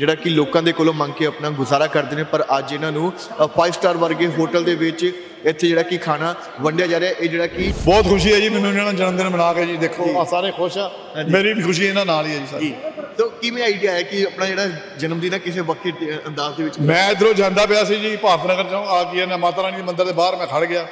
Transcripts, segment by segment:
ਜਿਹੜਾ ਕਿ ਲੋਕਾਂ ਦੇ ਕੋਲੋਂ ਮੰਗ ਕੇ ਆਪਣਾ ਗੁਜ਼ਾਰਾ ਕਰਦੇ ਨੇ, ਪਰ ਅੱਜ ਇਹਨਾਂ ਨੂੰ 5 ਸਟਾਰ ਵਰਗੇ ਹੋਟਲ ਦੇ ਵਿੱਚ ਇੱਥੇ ਜਿਹੜਾ ਕਿ ਖਾਣਾ ਵੰਡਿਆ ਜਾ ਰਿਹਾ ਇਹ ਜਿਹੜਾ ਕਿ ਬਹੁਤ ਖੁਸ਼ੀ ਹੈ ਜੀ ਮੈਨੂੰ ਇਹਨਾਂ ਦਾ ਜਨਮ ਦਿਨ ਮਨਾ ਕੇ ਜੀ ਦੇਖੋ ਆ ਸਾਰੇ ਖੁਸ਼ ਆ। ਮੇਰੀ ਵੀ ਖੁਸ਼ੀ ਇਹਨਾਂ ਨਾਲ ਹੀ ਹੈ ਜੀ ਸਾਰੀ। ਤਾਂ ਕਿਵੇਂ ਆਈਡੀਆ ਹੈ ਕਿ ਆਪਣਾ ਜਿਹੜਾ ਜਨਮ ਦਿਨ ਹੈ ਕਿਸੇ ਵੱਖਰੇ ਅੰਦਾਜ਼ ਦੇ ਵਿੱਚ ਮੈਂ ਇਧਰੋਂ ਜਾਂਦਾ ਪਿਆ ਸੀ ਜੀ ਭਾਰਤ ਨਗਰ ਚੋਂ ਆ ਗਿਆ ਨਾ ਮਾਤਾ ਰਾਣੀ ਦੇ ਮੰਦਿਰ ਦੇ ਬਾਹਰ ਮੈਂ ਖੜ ਗਿਆ।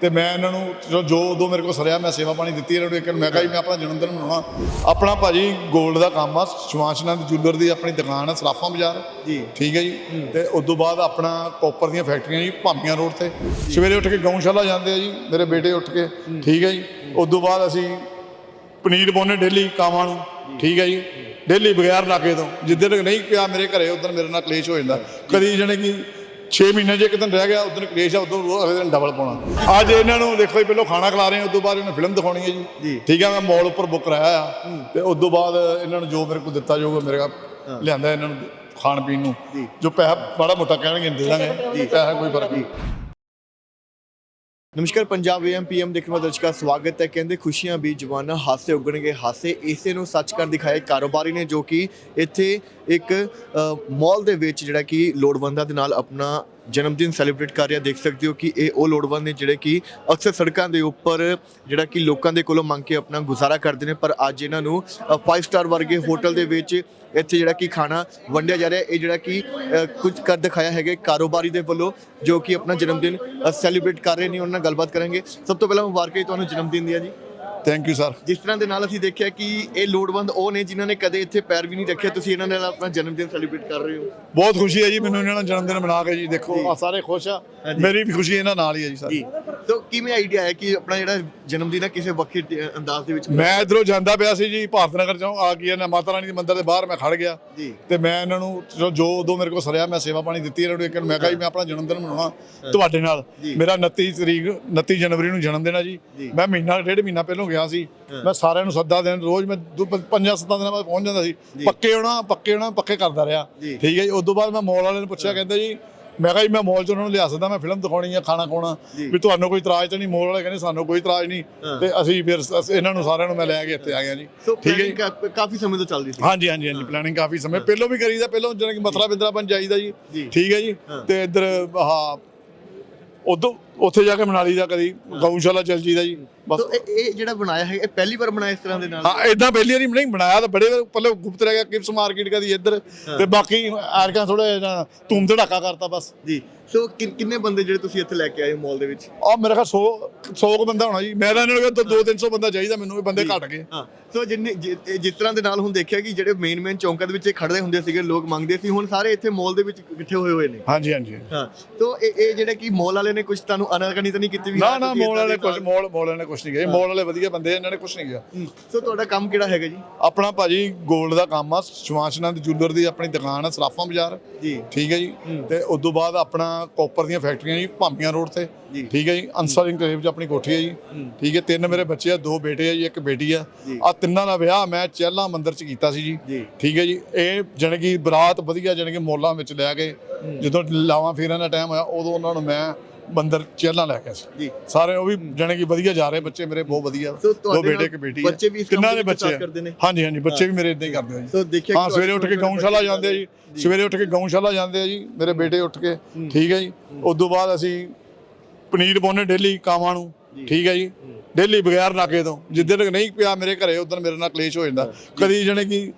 ਤੇ ਮੈਂ ਇਹਨਾਂ ਨੂੰ ਜੋ ਉਦੋਂ ਮੇਰੇ ਕੋਲ ਸਰਿਆ ਮੈਂ ਸੇਵਾ ਪਾਣੀ ਦਿੱਤੀ ਇਹਨਾਂ ਨੂੰ ਇੱਕ ਮੈਂ ਕਿਹਾ ਜੀ ਮੈਂ ਆਪਣਾ ਜਨਮ ਦਿਨ ਮਨਾਉਣਾ। ਆਪਣਾ ਭਾਜੀ 골ਡ ਦਾ ਕੰਮ ਆ ਸ਼ਵਾਂਸ਼ਨੰਦ ਜੁਐਲਰ ਦੀ ਆਪਣੀ ਦੁਕਾਨ ਆ ਸਰਾਫਾਂ ਬਾਜ਼ਾਰ। ਜੀ। ਠੀਕ ਹੈ ਜੀ। ਤੇ ਉਸ ਤੋਂ ਬਾਅਦ ਆਪਣਾ ਕਾਪਰ ਦੀਆਂ ਫੈਕਟਰੀਆਂ ਜੀ ਭਾਮੀਆਂ ਰੋਡ ਤੇ। ਸਵੇਰੇ ਉੱਠ ਕੇ ਗਊਸ਼ਾਲਾ ਜਾਂਦੇ ਆ ਜੀ ਮੇਰੇ ਬੇਟੇ ਉੱਠ ਕੇ ਠੀਕ ਹੈ ਜੀ। ਉਸ ਤੋਂ ਬਾਅਦ ਅਸੀਂ ਪਨੀਰ ਪਾਉਂਦੇ ਡੇਲੀ ਕਾਵਾਂ ਨੂੰ ਠੀਕ ਹੈ ਜੀ। ਡੇਲੀ ਬਗੈਰ ਨਾਕੇ ਤੋਂ ਜਿੱਦਣ ਤੱਕ ਨਹੀਂ ਪਿਆ ਮੇਰੇ ਘਰੇ ਉਦੋਂ ਮੇਰੇ ਨਾਲ ਕਲੇਸ਼ ਹੋ ਜਾਂਦਾ। ਕਦੀ ਜਣੇ ਕਿ 6 ਮਹੀਨੇ ਜੇ ਇੱਕ ਦਿਨ ਰਹਿ ਗਿਆ ਉਦੋਂ ਕਲੇਸ਼ ਆ ਉਦੋਂ ਅਗਲੇ ਦਿਨ ਡਬਲ ਪਾਉਣਾ। ਅੱਜ ਇਹਨਾਂ ਨੂੰ ਦੇਖੋ ਜੀ ਪਹਿਲਾਂ ਖਾਣਾ ਖਿਲਾ ਰਹੇ ਹਾਂ ਉਦੋਂ ਬਾਅਦ ਇਹਨਾਂ ਫਿਲਮ ਦਿਖਾਉਣੀ ਹੈ ਜੀ। ਠੀਕ ਹੈ ਮੈਂ ਮਾਲ ਉੱਪਰ ਬੁੱਕ ਕਰਾਇਆ ਆ। ਤੇ ਉਦੋਂ ਬਾਅਦ ਇਹਨਾਂ ਨੂੰ ਜੋ ਮੇਰੇ ਕੋਲ ਦਿੱਤਾ ਜਾਊਗਾ ਮੇਰੇ ਕੋਲ ਲਿਆਂਦਾ ਇਹਨਾਂ ਨੂੰ ਖਾਣ ਪੀਣ ਨੂੰ। ਜੀ। ਜੋ ਪੈਸਾ ਬੜਾ ਮੋਟਾ ਕਹਿਣਗੇ ਦੇ ਦਾਂਗੇ। ਪੈਸਾ ਕੋਈ ਫ਼ਰਕ ਨਹੀਂ। ਨਮਸਕਾਰ, ਪੰਜਾਬ ਏਐਮ ਪੀਐਮ ਦੇਖਣ ਵਾਲੇ ਦਰਸ਼ਕਾਂ ਸਵਾਗਤ ਹੈ। ਕਹਿੰਦੇ ਖੁਸ਼ੀਆਂ ਵੀ ਜਵਾਨਾ ਹਾਸੇ ਉੱਗਣਗੇ ਹਾਸੇ। ਇਸੇ ਨੂੰ ਸੱਚ ਕਰ ਦਿਖਾਏ ਕਾਰੋਬਾਰੀ ਨੇ ਜੋ ਕਿ ਇੱਥੇ ਇੱਕ ਮਾਲ ਦੇ ਵਿੱਚ ਜਿਹੜਾ ਕਿ ਲੋੜਵੰਦਾਂ ਦੇ ਨਾਲ ਆਪਣਾ ਜਨਮ ਦਿਨ ਸੈਲੀਬ੍ਰੇਟ ਕਰ ਰਿਹਾ, ਦੇਖ ਸਕਦੇ ਹੋ ਕਿ ਇਹ ਉਹ ਲੋੜਵੰਦ ਨੇ ਜਿਹੜੇ ਕਿ ਅਕਸਰ ਸੜਕਾਂ ਦੇ ਉੱਪਰ ਜਿਹੜਾ ਕਿ ਲੋਕਾਂ ਦੇ ਕੋਲੋਂ ਮੰਗ ਕੇ ਆਪਣਾ ਗੁਜ਼ਾਰਾ ਕਰਦੇ ਨੇ, ਪਰ ਅੱਜ ਇਹਨਾਂ ਨੂੰ 5 ਸਟਾਰ ਵਰਗੇ ਹੋਟਲ ਦੇ ਵਿੱਚ ਇੱਥੇ ਜਿਹੜਾ ਕਿ ਖਾਣਾ ਵੰਡਿਆ ਜਾ ਰਿਹਾ। ਇਹ ਜਿਹੜਾ ਕਿ ਕੁਝ ਕਰ ਦਿਖਾਇਆ ਹੈਗਾ ਕਾਰੋਬਾਰੀ ਦੇ ਵੱਲੋਂ, ਜੋ ਕਿ ਆਪਣਾ ਜਨਮ ਦਿਨ ਸੈਲੀਬ੍ਰੇਟ ਕਰ ਰਹੇ ਨੇ, ਉਹਨਾਂ ਨਾਲ ਗੱਲਬਾਤ ਕਰਾਂਗੇ। ਸਭ ਤੋਂ ਪਹਿਲਾਂ ਮੁਬਾਰਕਾਂ ਜੀ ਤੁਹਾਨੂੰ ਜਨਮ ਦਿਨ ਦੀਆਂ ਜੀ। ਥੈਂਕ ਯੂ ਸਰ ਜਿਸ ਤਰ੍ਹਾਂ ਦੇ ਨਾਲ ਅਸੀਂ ਦੇਖਿਆ ਕਿ ਇਹ ਲੋੜਵੰਦ ਉਹ ਨੇ ਜਿਨ੍ਹਾਂ ਨੇ ਕਦੇ ਇੱਥੇ ਪੈਰ ਵੀ ਨਹੀਂ ਰੱਖਿਆ। ਤੁਸੀਂ ਇਹਨਾਂ ਨਾਲ ਆਪਣਾ ਜਨਮ ਦਿਨ ਸੈਲੀਬ੍ਰੇਟ ਕਰ ਰਹੇ ਹੋ। ਬਹੁਤ ਖੁਸ਼ੀ ਹੈ ਜੀ ਮੈਨੂੰ ਇਹਨਾਂ ਦਾ ਜਨਮ ਦਿਨ ਮਨਾ ਕੇ ਜੀ ਦੇਖੋ। ਆ ਸਾਰੇ ਖੁਸ਼ ਆ। ਮੇਰੀ ਵੀ ਖੁਸ਼ੀ ਇਹਨਾਂ ਨਾਲ ਹੀ ਹੈ ਜੀ ਸਾਰੀ। ਜੀ। ਤਾਂ ਕਿਵੇਂ ਆਈਡੀਆ ਹੈ ਕਿ ਆਪਣਾ ਜਿਹੜਾ ਜਨਮ ਦਿਨ ਹੈ ਕਿਸੇ ਵੱਖਰੇ ਅੰਦਾਜ਼ ਦੇ ਵਿੱਚ ਮੈਂ ਇਧਰੋਂ ਜਾਂਦਾ ਪਿਆ ਸੀ ਜੀ ਭਾਰਤ ਨਗਰ ਚੋਂ ਆ ਗਿਆ ਨਾ ਮਾਤਾ ਰਾਣੀ ਦੇ ਮੰਦਿਰ ਦੇ ਬਾਹਰ ਮੈਂ ਖੜ ਗਿਆ। ਜੀ। ਤੇ ਮੈਂ ਇਹਨਾਂ ਨੂੰ ਜੋ ਉਦੋਂ ਮੇਰੇ ਕੋਲ ਸਰਿਆ ਮੈਂ ਸੇਵਾ ਪਾਣੀ ਦਿੱਤੀ ਇਹਨਾਂ ਨੂੰ ਇੱਕ ਮੈਂ ਕਿਹਾ ਜੀ ਮੈਂ ਆਪਣਾ ਜਨਮ ਦਿਨ ਮਨਾਉਣਾ ਤੁਹਾਡੇ ਨਾਲ। ਮੇਰਾ 29 ਤਰੀਕ 29 ਜਨਵਰੀ ਨੂੰ ਜਨਮ ਦਿਨ ਹੈ ਜੀ। ਮੈਂ ਮਹੀਨਾ ਡੇਢ ਮਹੀਨਾ ਪਹਿਲਾਂ ਗਿਆ ਸੀ ਮੈਂ ਸਾਰਿਆਂ ਨੂੰ ਸੱਦਾ ਦੇਣ ਰੋਜ਼ ਮੈਂ ਪੰਜਾਂ ਸੱਤਾਂ ਦਿਨਾਂ ਬਾਅਦ ਪਹੁੰਚ ਜਾਂਦਾ ਸੀ। ਪੱਕੇ ਹੋਣਾ ਪੱਕੇ ਹੋਣਾ ਪੱਕੇ ਕਰਦਾ ਰਿਹਾ। ਠੀਕ ਹੈ ਜੀ ਉਸ ਤੋਂ ਬਾਅਦ ਮੈਂ ਮਾਲ ਵਾਲੇ ਨੂੰ ਪੁੱਛਿਆ ਕਹਿੰਦੇ ਜੀ ਮੈਂ ਕਿਹਾ ਜੀ ਮੈਂ ਮਾਲ 'ਚ ਉਹਨਾਂ ਨੂੰ ਲਿਆ ਸਕਦਾ ਮੈਂ ਫਿਲਮ ਦਿਖਾਉਣੀ ਆ ਖਾਣਾ ਖਾਣਾ। ਵੀ ਤੁਹਾਨੂੰ ਕੋਈ ਇਤਰਾਜ਼ ਤਾਂ ਨਹੀਂ ਮਾਲ ਵਾਲੇ ਕਹਿੰਦੇ ਸਾਨੂੰ ਕੋਈ ਇਤਰਾਜ਼ ਨਹੀਂ। ਹਾਂ। ਤੇ ਅਸੀਂ ਫਿਰ ਇਹਨਾਂ ਨੂੰ ਸਾਰਿਆਂ ਨੂੰ ਮੈਂ ਲੈ ਕੇ ਇੱਥੇ ਆ ਗਿਆ ਜੀ। ਠੀਕ ਹੈ ਜੀ। ਕਾਫੀ ਸਮੇਂ ਤੋਂ ਚੱਲ ਰਹੀ ਸੀ। ਹਾਂਜੀ ਹਾਂਜੀ ਹਾਂਜੀ ਪਲੈਨਿੰਗ ਕਾਫੀ ਸਮੇਂ। ਪਹਿਲਾਂ ਵੀ ਕਰੀਦਾ ਪਹਿਲਾਂ ਜਿਹੜਾ ਕਿ ਮਥਰਾ ਬਿੰਦਰਾ ਬਣ ਜਾਈਦਾ ਜੀ। ਠੀਕ ਹੈ ਜੀ। ਹਾਂ। ਤੇ ਇੱਧਰ ਆਹ ਉਦੋਂ ਉੱਥੇ ਜਾ ਕੇ ਮਨਾਲੀ ਦਾ ਕਦੀ ਗਊਸ਼ਾਲਾ ਚੱਲ ਜੀਦਾ ਜੀ ਬਸ। ਇਹ ਇਹ ਜਿਹੜਾ ਬਣਾਇਆ ਹੈ ਇਹ ਪਹਿਲੀ ਵਾਰ ਬਣਾਇਆ ਇਸ ਤਰ੍ਹਾਂ ਦੇ ਨਾਲ? ਹਾਂ ਇਦਾਂ ਪਹਿਲੀ ਵਾਰੀ ਨਹੀਂ ਬਣਾਇਆ ਤਾਂ ਬੜੇ ਵਾਰ ਪਹਿਲਾਂ ਗੁਪਤ ਰਹਿ ਗਿਆ ਕਿਪਸ ਮਾਰਕੀਟ ਕਦੀ ਇੱਧਰ ਤੇ ਬਾਕੀ ਆਰਕਾਂ ਥੋੜਾ ਧੂਮ ਧੜਾਕਾ ਕਰਤਾ ਬਸ। ਜੀ। ਸੋ ਕਿ- ਕਿੰਨੇ ਬੰਦੇ ਜਿਹੜੇ ਤੁਸੀਂ ਇੱਥੇ ਲੈ ਕੇ ਆਏ ਹੋ ਮਾਲ ਦੇ ਵਿੱਚ? ਆ ਮੇਰੇ ਖਿਆਲ 100 100 ਕੁ ਬੰਦਾ ਹੋਣਾ ਜੀ। ਮੈਂ ਤਾਂ ਇਹਨਾਂ ਨੂੰ ਕਿਹਾ 2 300 ਬੰਦਾ ਚਾਹੀਦਾ ਮੈਨੂੰ ਇਹ ਬੰਦੇ ਘਟ ਗਏ। ਹਾਂ। ਸੋ ਜਿੰਨੇ ਜਿ- ਇਹ ਜਿਸ ਤਰ੍ਹਾਂ ਦੇ ਨਾਲ ਹੁਣ ਦੇਖਿਆ ਕਿ ਜਿਹੜੇ ਮੇਨ ਮੇਨ ਚੌਂਕਾਂ ਦੇ ਵਿੱਚ ਇਹ ਖੜਦੇ ਹੁੰਦੇ ਸੀਗੇ ਲੋਕ ਮੰਗਦੇ ਸੀ ਹੁਣ ਸਾਰੇ ਇੱਥੇ ਮਾਲ ਦੇ ਵਿੱਚ ਇਕੱਠੇ ਹੋਏ ਹੋਏ ਨੇ। ਹਾਂਜੀ ਹਾਂਜੀ। ਹਾਂ। ਸੋ ਇਹ ਇਹ ਜਿਹੜੇ ਕਿ ਮਾਲ ਵਾਲੇ ਨੇ ਕੁਝ ਤੁਹਾਨੂੰ ਅਨਾਕਣੀ ਤਾਂ ਨਹੀਂ ਕੀਤੀ ਵੀ ਨਾ ਨਾ ਮੋਲ ਵਾਲੇ ਕੁਝ ਮੋਲ ਮੋਲ ਵਾਲੇ ਨੇ ਕੁਝ ਨਹੀਂ ਗਿਆ ਮੋਲ ਵਾਲੇ ਵਧੀਆ ਬੰਦੇ ਇਹਨਾਂ ਨੇ ਕੁਝ ਨਹੀਂ ਗਿਆ। ਹੂੰ। ਸੋ ਤੁਹਾਡਾ ਕੰਮ ਕਿਹੜਾ ਹੈਗਾ ਜੀ? ਆਪਣਾ ਭਾਜੀ 골ਡ ਦਾ ਕੰਮ ਆ ਸ਼ਵਾਂਸ਼ਨੰਦ ਜੁਐਲਰ ਦੀ ਆਪਣੀ ਦੁਕਾਨ ਆ ਸਰਾਫਾਂ ਬਾਜ਼ਾਰ। ਜੀ। ਠੀਕ ਹੈ ਜੀ। ਤੇ ਉਸ ਤੋਂ ਬਾਅਦ ਆਪਣਾ ਕਾਪਰ ਦੀਆਂ ਫੈਕਟਰੀਆਂ ਜੀ ਭਾਮੀਆਂ ਰੋਡ ਤੇ। ਠੀਕ ਹੈ ਜੀ। ਅੰਸਰ ਇਨਕਲੇਵ 'ਚ ਆਪਣੀ ਕੋਠੀ ਹੈ ਜੀ। ਠੀਕ ਹੈ। ਤਿੰਨ ਮੇਰੇ ਬੱਚੇ ਆ ਦੋ ਬੇਟੇ ਆ ਜੀ ਇੱਕ ਬੇਟੀ ਆ। ਆ ਤਿੰਨਾਂ ਦਾ ਵਿਆਹ ਮੈਂ ਚਹਿਲਾ ਮੰਦਿਰ 'ਚ ਕੀਤਾ ਸੀ ਜੀ। ਠੀਕ ਹੈ ਜੀ। ਇਹ ਜਾਣੀ ਕਿ ਬਰਾਤ ਵਧੀਆ ਜਾਣੀ ਕਿ ਮੋਲਾਂ ਵਿੱਚ ਲੈ ਕੇ ਜਦੋਂ ਲਾਵਾਂ ਫੇਰਾਂ ਦਾ ਟਾਈਮ ਹੋਇਆ ਉਦੋਂ ਉਹਨਾਂ ਨੂੰ ਮੈਂ ਮੰਦਿਰ ਚਹਿਲਾ ਲੈ ਗਿਆ ਸੀ। ਸਾਰੇ ਉਹ ਵੀ ਜਾਣੀ ਕਿ ਵਧੀਆ ਜਾ ਰਹੇ ਬੱਚੇ ਮੇਰੇ ਬਹੁਤ ਵਧੀਆ। ਦੋ ਬੇਟੇ ਇੱਕ ਬੇਟੀ ਬੱਚੇ ਵੀ ਕਿੰਨਾਂ ਦੇ ਬੱਚੇ? ਹਾਂਜੀ ਹਾਂਜੀ ਬੱਚੇ ਵੀ ਮੇਰੇ ਇਦਾਂ ਹੀ ਕਰਦੇ ਆ ਜੀ। ਸੋ ਦੇਖਿਆ ਹਾਂ ਕਿ ਸਵੇਰੇ ਉੱਠ ਕੇ ਗਊਸ਼ਾਲਾ ਜਾਂਦੇ ਆ ਜੀ। ਸਵੇਰੇ ਉੱਠ ਕੇ ਗਊਸ਼ਾਲਾ ਜਾਂਦੇ ਆ ਜੀ। ਮੇਰੇ ਬੇਟੇ ਉੱਠ ਕੇ ਠੀਕ ਹੈ ਜੀ। ਉਸ ਤੋਂ ਬਾਅਦ ਅਸੀਂ ਪਨੀਰ ਪਾਉਂਦੇ ਡੇਲੀ ਕਾਵਾਂ ਨੂੰ ਠੀਕ ਹੈ ਜੀ। ਡੇਲੀ ਬਗੈਰ ਨਾਕੇ ਤੋਂ। ਜਿੱਦਣ ਤੱਕ ਨਹੀਂ ਪਿਆ ਮੇਰੇ ਘਰੇ ਉਦੋਂ ਮੇਰੇ ਨਾਲ ਕਲੇਸ਼ ਹੋ ਜਾਂਦਾ। ਕਦੀ ਜਣੇ ਕਿ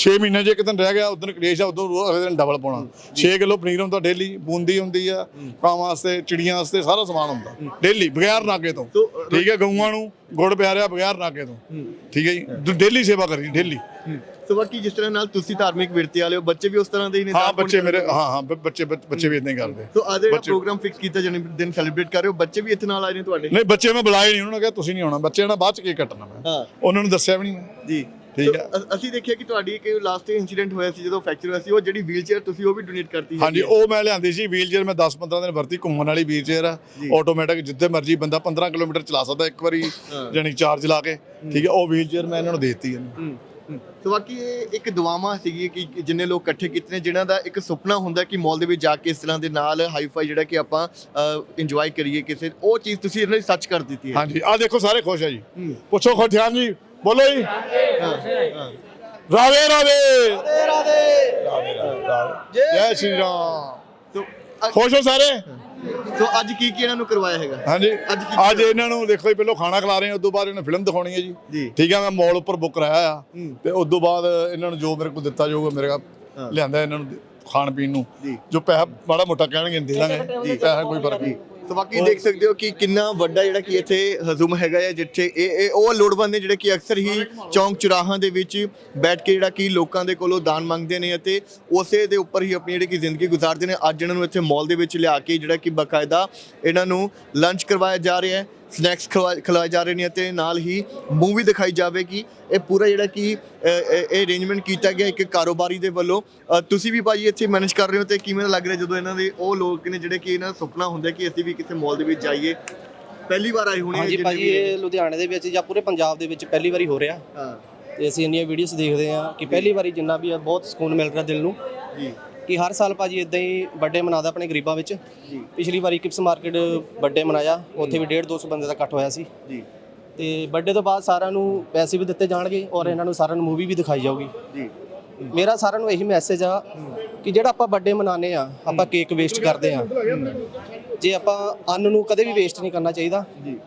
6 ਮਹੀਨੇ ਜੇ ਇੱਕ ਦਿਨ ਰਹਿ ਗਿਆ ਉਦੋਂ ਕਲੇਸ਼ ਆ ਉਦੋਂ ਅਗਲੇ ਦਿਨ ਡਬਲ ਪਾਉਣਾ। 6 ਕਿਲੋ ਪਨੀਰ ਹੁੰਦਾ ਡੇਲੀ ਬੂੰਦੀ ਹੁੰਦੀ ਆ ਕਾਵਾਂ ਵਾਸਤੇ ਚਿੜੀਆਂ ਵਾਸਤੇ ਸਾਰਾ ਸਮਾਨ ਹੁੰਦਾ। ਡੇਲੀ ਬਗੈਰ ਨਾਕੇ ਤੋਂ। ਠੀਕ ਹੈ ਗਊਆਂ ਨੂੰ ਗੁੜ ਪਿਆਰਿਆ ਬਗੈਰ ਨਾਕੇ ਤੋਂ। ਠੀਕ ਹੈ ਜੀ ਡੇਲੀ ਸੇਵਾ ਕਰੀ ਡੇਲੀ। ਸੋ ਬਾਕੀ ਜਿਸ ਤਰ੍ਹਾਂ ਨਾਲ ਤੁਸੀਂ ਧਾਰਮਿਕ ਵਿਰਤੀ ਵਾਲੇ ਹੋ ਬੱਚੇ ਵੀ ਉਸ ਤਰ੍ਹਾਂ ਦੇ ਹੀ ਨੇ ਹਾਂ ਬੱਚੇ ਮੇਰੇ। ਹਾਂ ਹਾਂ ਬੱਚੇ ਬੱਚੇ ਵੀ ਇਦਾਂ ਹੀ ਕਰਦੇ। ਸੋ ਅੱਜ ਜਿਹੜਾ ਪ੍ਰੋਗਰਾਮ ਫਿਕਸ ਕੀਤਾ ਜਨਮ ਦਿਨ ਸੈਲੀਬ੍ਰੇਟ ਕਰ ਰਹੇ ਹੋ ਬੱਚੇ ਵੀ ਇੱਥੇ ਨਾਲ ਆਏ ਨੇ ਤੁਹਾਡੇ? ਨਹੀਂ ਬੱਚੇ ਮੈਂ ਬੁਲਾਏ ਨਹੀਂ ਉਹਨਾਂ ਨੇ ਕਿਹਾ ਤੁਸੀਂ ਨਹੀਂ ਆਉਣਾ ਬੱਚੇ ਨਾਲ ਬਾਅਦ ਚ ਕੀ ਕੱਟਣਾ ਮੈਂ। ਹਾਂ। ਉਹਨਾਂ ਨੂੰ ਦੱਸਿਆ ਵੀ ਨਹੀਂ ਮੈਂ। ਜੀ। ਠੀਕ ਸੋ, ਹੈ। ਅ- ਅਸੀਂ ਦੇਖਿਆ ਕਿ ਤੁਹਾਡੀ ਇੱਕ ਲਾਸਟ ਇਨਸੀਡੈਂਟ ਹੋਇਆ ਸੀ ਜਦੋਂ ਫ੍ਰੈਕਚਰ ਹੋਇਆ ਸੀ ਉਹ ਜਿਹੜੀ ਵੀਲ ਚੇਅਰ ਤੁਸੀਂ ਉਹ ਵੀ ਡੋਨੇਟ ਕਰਤੀ ਹੈਗੀ ਹਾਂਜੀ। ਉਹ ਮੈਂ ਲਿਆਂਦੀ ਸੀ ਵੀਲ ਚੇਅਰ ਮੈਂ 10 15 ਦਿਨ ਵਰਤੀ ਘੁੰਮਣ ਵਾਲੀ ਵੀਲ ਚੇਅਰ ਆ ਜੀ। ਆਟੋਮੈਟਿਕ ਜਿੱਥੇ ਮਰਜ਼ੀ ਬੰਦਾ 15 ਕਿਲੋਮੀਟਰ ਚਲਾ ਸਕਦਾ ਇੱਕ ਵਾਰੀ ਹਾਂ। ਜਾਨੀ ਚਾਰਜ ਲਾ ਕੇ ਠੀਕ ਹੈ ਉਹ ਵੀਲ ਚੇਅਰ ਮੈਂ ਇਹਨਾਂ ਨੂੰ ਦੇਤੀ ਹੈ ਹੂੰ, ਹੂੰ। ਸੋ ਬਾਕੀ ਇਹ ਇੱਕ ਦੁਆਵਾਂ ਸੀਗੀ ਕਿ ਜਿੰਨੇ ਲੋਕ ਇਕੱਠੇ ਕੀਤੇ ਨੇ ਜਿਨ੍ਹਾਂ ਦਾ ਇੱਕ ਸੁਪਨਾ ਹੁੰਦਾ ਕਿ ਮਾਲ ਦੇ ਵਿੱਚ ਜਾ ਕੇ ਇਸ ਤਰ੍ਹਾਂ ਦੇ ਨਾਲ ਹਾਈਫਾਈ ਜਿਹੜਾ ਕਿ ਆਪਾਂ ਇੰਜੋਏ ਕਰੀਏ ਕਿਸੇ ਉਹ ਚੀਜ਼ ਤੁਸੀਂ ਇਹਨਾਂ ਦੀ ਸੱਚ ਕਰ ਦਿੱਤੀ ਹੈ ਹਾਂਜੀ ਆ ਦੇਖੋ ਸਾਰੇ ਖੁਸ਼ ਆ ਜੀ ਹੂੰ। ਪੁੱਛੋ ਖੁਸ਼ਿਆਨ ਜੀ ਬੋਲੋ ਜੀ। ਹਾਂ, ਹਾਂ। ਰਾਵੇ ਰਾਵੇ ਰਾਵੇ ਰਾਵੇ ਜੈ ਸ਼੍ਰੀ ਰਾਮ। ਖੁਸ਼ ਹੋ ਸਾਰੇ? ਸੋ ਅੱਜ ਕੀ ਕੀ ਇਹਨਾਂ ਨੂੰ ਕਰਵਾਇਆ ਹੈਗਾ? ਹਾਂਜੀ। ਅੱਜ ਅੱਜ ਇਹਨਾਂ ਨੂੰ ਦੇਖੋ ਜੀ ਪਹਿਲਾਂ ਖਾਣਾ ਖਿਲਾ ਰਹੇ ਹਾਂ ਉਸ ਤੋਂ ਬਾਅਦ ਇਹਨਾਂ ਫਿਲਮ ਦਿਖਾਉਣੀ ਹੈ ਜੀ। ਠੀਕ ਹੈ ਮੈਂ ਮਾਲ ਉੱਪਰ ਬੁੱਕ ਕਰਾਇਆ ਆ। ਹੂੰ। ਤੇ ਉਸ ਤੋਂ ਬਾਅਦ ਇਹਨਾਂ ਨੂੰ ਜੋ ਮੇਰੇ ਕੋਲ ਦਿੱਤਾ ਜਾਊਗਾ ਮੇਰੇ ਕੋਲ। ਲਿਆਂਦਾ ਇਹਨਾਂ ਨੂੰ ਖਾਣ ਪੀਣ ਨੂੰ। ਜੀ। ਪੈਸਾ ਮਾੜਾ ਮੋਟਾ ਕਹਿਣਗੇ ਦੇ ਦਾਂਗੇ। ਪੈਸਾ ਕੋਈ ਫ਼ਰਕ ਨਹੀਂ। ਸੋ ਬਾਕੀ ਦੇਖ ਸਕਦੇ ਹੋ ਕਿ ਕਿੰਨਾ ਵੱਡਾ ਜਿਹੜਾ ਕਿ ਇੱਥੇ ਹਜ਼ੂਮ ਹੈਗਾ ਹੈ, ਜਿੱਥੇ ਇਹ ਇਹ ਉਹ ਲੋੜਵੰਦ ਨੇ ਜਿਹੜੇ ਕਿ ਅਕਸਰ ਹੀ ਚੌਂਕ ਚੁਰਾਹਾਂ ਦੇ ਵਿੱਚ ਬੈਠ ਕੇ ਜਿਹੜਾ ਕਿ ਲੋਕਾਂ ਦੇ ਕੋਲੋਂ ਦਾਨ ਮੰਗਦੇ ਨੇ ਅਤੇ ਉਸੇ ਦੇ ਉੱਪਰ ਹੀ ਆਪਣੀ ਜਿਹੜੀ ਕਿ ਜ਼ਿੰਦਗੀ ਗੁਜ਼ਾਰਦੇ ਨੇ। ਅੱਜ ਇਹਨਾਂ ਨੂੰ ਇੱਥੇ ਮਾਲ ਦੇ ਵਿੱਚ ਲਿਆ ਕੇ ਜਿਹੜਾ ਕਿ ਬਕਾਇਦਾ ਇਹਨਾਂ ਨੂੰ ਲੰਚ ਕਰਵਾਇਆ ਜਾ ਰਿਹਾ ਹੈ। ਸਨੈਕਸ ਖਿਲਾਏ ਜਾ ਰਹੇ ਨੇ ਅਤੇ ਨਾਲ ਹੀ ਮੂਵੀ ਦਿਖਾਈ ਜਾਵੇਗੀ ਇਹ ਪੂਰਾ ਜਿਹੜਾ ਕਿ ਇਹ ਅਰੇਂਜਮੈਂਟ ਕੀਤਾ ਗਿਆ ਇੱਕ ਕਾਰੋਬਾਰੀ ਦੇ ਵੱਲੋਂ। ਤੁਸੀਂ ਵੀ ਭਾਜੀ ਇੱਥੇ ਮੈਨੇਜ ਕਰ ਰਹੇ ਹੋ ਤੇ ਕਿਵੇਂ ਲੱਗ ਰਿਹਾ ਜਦੋਂ ਇਹਨਾਂ ਦੇ ਉਹ ਲੋਕ ਨੇ ਜਿਹੜੇ ਕਿ ਇਹਨਾਂ ਦਾ ਸੁਪਨਾ ਹੁੰਦਾ ਕਿ ਅਸੀਂ ਵੀ ਕਿਸੇ ਮਾਲ ਦੇ ਵਿੱਚ ਜਾਈਏ? ਪਹਿਲੀ ਵਾਰ ਆਏ ਹੋਣੇ ਆ ਹਾਂਜੀ ਭਾਜੀ ਇਹ ਲੁਧਿਆਣੇ ਦੇ ਵਿੱਚ ਜਾਂ ਪੂਰੇ ਪੰਜਾਬ ਦੇ ਵਿੱਚ ਪਹਿਲੀ ਵਾਰੀ ਹੋ ਰਿਹਾ। ਹਾਂ। ਤੇ ਅਸੀਂ ਇੰਨੀਆਂ ਵੀਡੀਓਜ਼ ਦੇਖਦੇ ਹਾਂ ਕਿ ਪਹਿਲੀ ਵਾਰੀ ਜਿੰਨਾ ਵੀ ਆ ਬਹੁਤ ਸਕੂਨ ਮਿਲ ਰਿਹਾ ਦਿਲ ਨੂੰ। ਜੀ। ਕਿ ਹਰ ਸਾਲ ਭਾਜੀ ਇਦਾਂ ਹੀ ਬਰਥਡੇ ਮਨਾਦਾ ਆਪਣੇ ਗਰੀਬਾਂ ਵਿੱਚ। ਜੀ। ਪਿਛਲੀ ਵਾਰੀ ਕਿਪਸ ਮਾਰਕੀਟ ਬਰਥਡੇ ਮਨਾਇਆ ਉੱਥੇ ਵੀ 1.5 200 ਬੰਦੇ ਦਾ ਇਕੱਠ ਹੋਇਆ ਸੀ। ਜੀ। ਤੇ ਬਰਥਡੇ ਤੋਂ ਬਾਅਦ ਸਾਰਿਆਂ ਨੂੰ ਪੈਸੇ ਵੀ ਦਿੱਤੇ ਜਾਣਗੇ ਔਰ ਇਹਨਾਂ ਨੂੰ ਸਾਰਿਆਂ ਨੂੰ ਮੂਵੀ ਵੀ ਦਿਖਾਈ ਜਾਊਗੀ। ਜੀ। ਮੇਰਾ ਸਾਰਿਆਂ ਨੂੰ ਇਹੀ ਮੈਸੇਜ ਆ ਕਿ ਜਿਹੜਾ ਆਪਾਂ ਬਰਥਡੇ ਮਨਾਉਂਦੇ ਆ ਆਪਾਂ ਕੇਕ ਵੇਸਟ ਕਰਦੇ ਆ। ਜੇ ਆਪਾਂ ਅੰਨ ਨੂੰ ਕਦੇ ਵੀ ਵੇਸਟ ਨਹੀਂ ਕਰਨਾ ਚਾਹੀਦਾ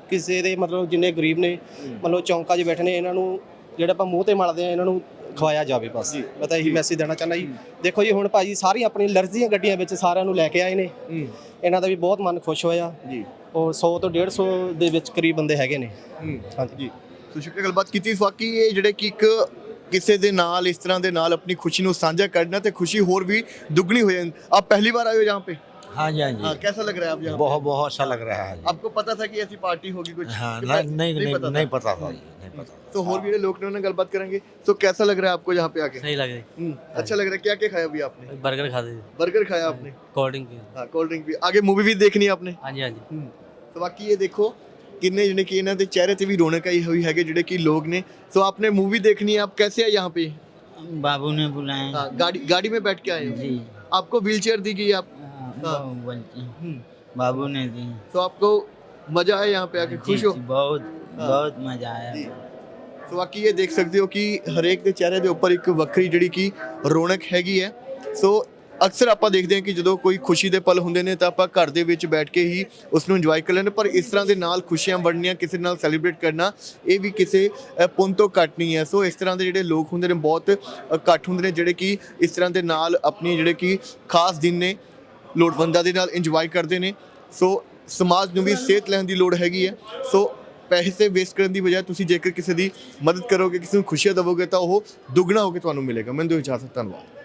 ਕਿਸੇ ਦੇ ਮਤਲਬ ਜਿੰਨੇ ਗਰੀਬ ਨੇ ਮਤਲਬ ਚੌਂਕਾਂ 'ਚ ਬੈਠੇ ਨੇ ਇਹਨਾਂ ਨੂੰ ਜਿਹੜੇ ਆਪਾਂ ਮੂੰਹ ਤੇ ਮਲਦੇ ਆ ਇਹਨਾਂ ਨੂੰ ਖਵਾਇਆ ਜਾਵੇ ਬਸ ਮੈਂ ਤਾਂ ਇਹੀ ਮੈਸੇਜ ਦੇਣਾ ਚਾਹੁੰਦਾ ਜੀ ਦੇਖੋ ਜੀ ਹੁਣ ਭਾਜੀ ਸਾਰੀ ਆਪਣੀ ਲਰਜ਼ੀਆਂ ਗੱਡੀਆਂ ਵਿੱਚ ਸਾਰਿਆਂ ਨੂੰ ਲੈ ਕੇ ਆਏ ਨੇ ਹੂੰ ਇਹਨਾਂ ਦਾ ਵੀ ਬਹੁਤ ਮਨ ਖੁਸ਼ ਹੋਇਆ ਜੀ ਔਰ 100 ਤੋਂ 150 ਦੇ ਵਿੱਚ ਕਰੀਬ ਬੰਦੇ ਹੈਗੇ ਨੇ ਹੂੰ ਹਾਂਜੀ ਜੀ ਤੁਸੀਂ ਕਿ ਗੱਲਬਾਤ ਕੀਤੀ ਵਾਕਈ ਇਹ ਜਿਹੜੇ ਕਿ ਇੱਕ ਕਿਸੇ ਦੇ ਨਾਲ ਇਸ ਤਰ੍ਹਾਂ ਦੇ ਨਾਲ ਆਪਣੀ ਖੁਸ਼ੀ ਨੂੰ ਸਾਂਝਾ ਕਰਨਾ ਤੇ ਖੁਸ਼ੀ ਹੋਰ ਵੀ ਦੁੱਗਣੀ ਹੋ ਜਾਂਦੀ आप पहली बार आए हो यहाँ पे हाँ जी हाँ जी हाँ कैसा लग रहा है आप यहाँ बहुत बहुत अच्छा लग रहा है जी आपको पता था कि ऐसी पार्टी होगी कुछ हाँ कि नहीं नहीं नहीं, पता था? नहीं पता था जी नहीं पता तो और भी हाँ। लोग ने गलबात करेंगे। तो कैसा लग रहा है आपको यहाँ पे आके? सही लग रही हम्म, अच्छा लग रहा है। क्या क्या खाया अभी आपने? बर्गर खा दी। बर्गर खाया आपने? हाँ, कोल्ड ड्रिंक भी। हाँ, कोल्ड ड्रिंक भी। आगे मूवी भी देखनी है आपने? हाँ जी हाँ जी। हम्म, तो बाकी ये देखो किन्ने ਜਿਹੜੇ ਕਿ ਇਹਨਾਂ चेहरे से भी ਵੀ आई हुई है जिड़े की लोग ने। तो आपने मूवी देखनी है आप कैसे है यहाँ पे? बाबू ने बुलाया। गाड़ी गाड़ी में बैठ के आए जी। आपको व्हील चेयर दी गई आप? हम्म। बाबू ने दी। तो आपको मज़ा है यहाँ पे आके? खुश हो? बहुत। ਬਹੁਤ ਮਜ਼ਾ ਆਇਆ। ਸੋ ਬਾਕੀ ਇਹ ਦੇਖ ਸਕਦੇ ਹੋ ਕਿ ਹਰੇਕ ਦੇ ਚਿਹਰੇ ਦੇ ਉੱਪਰ ਇੱਕ ਵੱਖਰੀ ਜਿਹੜੀ ਕਿ ਰੌਣਕ ਹੈਗੀ ਹੈ। ਸੋ ਅਕਸਰ ਆਪਾਂ ਦੇਖਦੇ ਹਾਂ ਕਿ ਜਦੋਂ ਕੋਈ ਖੁਸ਼ੀ ਦੇ ਪਲ ਹੁੰਦੇ ਨੇ ਤਾਂ ਆਪਾਂ ਘਰ ਦੇ ਵਿੱਚ ਬੈਠ ਕੇ ਹੀ ਉਸ ਨੂੰ ਇੰਜੋਏ ਕਰ ਲੈਂਦੇ ਪਰ ਇਸ ਤਰ੍ਹਾਂ ਦੇ ਨਾਲ ਖੁਸ਼ੀਆਂ ਵੰਡਣੀਆਂ ਕਿਸੇ ਨਾਲ ਸੈਲੀਬ੍ਰੇਟ ਕਰਨਾ ਇਹ ਵੀ ਕਿਸੇ ਪੁੰਨ ਤੋਂ ਘੱਟ ਨਹੀਂ ਹੈ। ਸੋ ਇਸ ਤਰ੍ਹਾਂ ਦੇ ਜਿਹੜੇ ਲੋਕ ਹੁੰਦੇ ਨੇ ਬਹੁਤ ਘੱਟ ਹੁੰਦੇ ਨੇ ਜਿਹੜੇ ਕਿ ਇਸ ਤਰ੍ਹਾਂ ਦੇ ਨਾਲ ਆਪਣੀ ਜਿਹੜੇ ਕਿ ਖਾਸ ਦਿਨ ਨੇ ਲੋੜਵੰਦਾਂ ਦੇ ਨਾਲ ਇੰਜੋਏ ਕਰਦੇ ਨੇ। ਸੋ ਸਮਾਜ ਨੂੰ ਵੀ ਸਿਹਤ ਲੈਣ ਦੀ ਲੋੜ ਹੈਗੀ ਹੈ। ਸੋ ਪੈਸੇ ਵੇਸਟ ਕਰਨ ਦੀ ਬਜਾਏ ਤੁਸੀਂ ਜੇਕਰ ਕਿਸੇ ਦੀ ਮਦਦ ਕਰੋਗੇ, ਕਿਸੇ ਨੂੰ ਖੁਸ਼ੀਆਂ ਦੇਵੋਗੇ, ਤਾਂ ਉਹ ਦੁੱਗਣਾ ਹੋ ਕੇ ਤੁਹਾਨੂੰ ਮਿਲੇਗਾ। ਮੈਨੂੰ ਦਿਓ ਇਜਾਜ਼ਤ ਧੰਨਵਾਦ।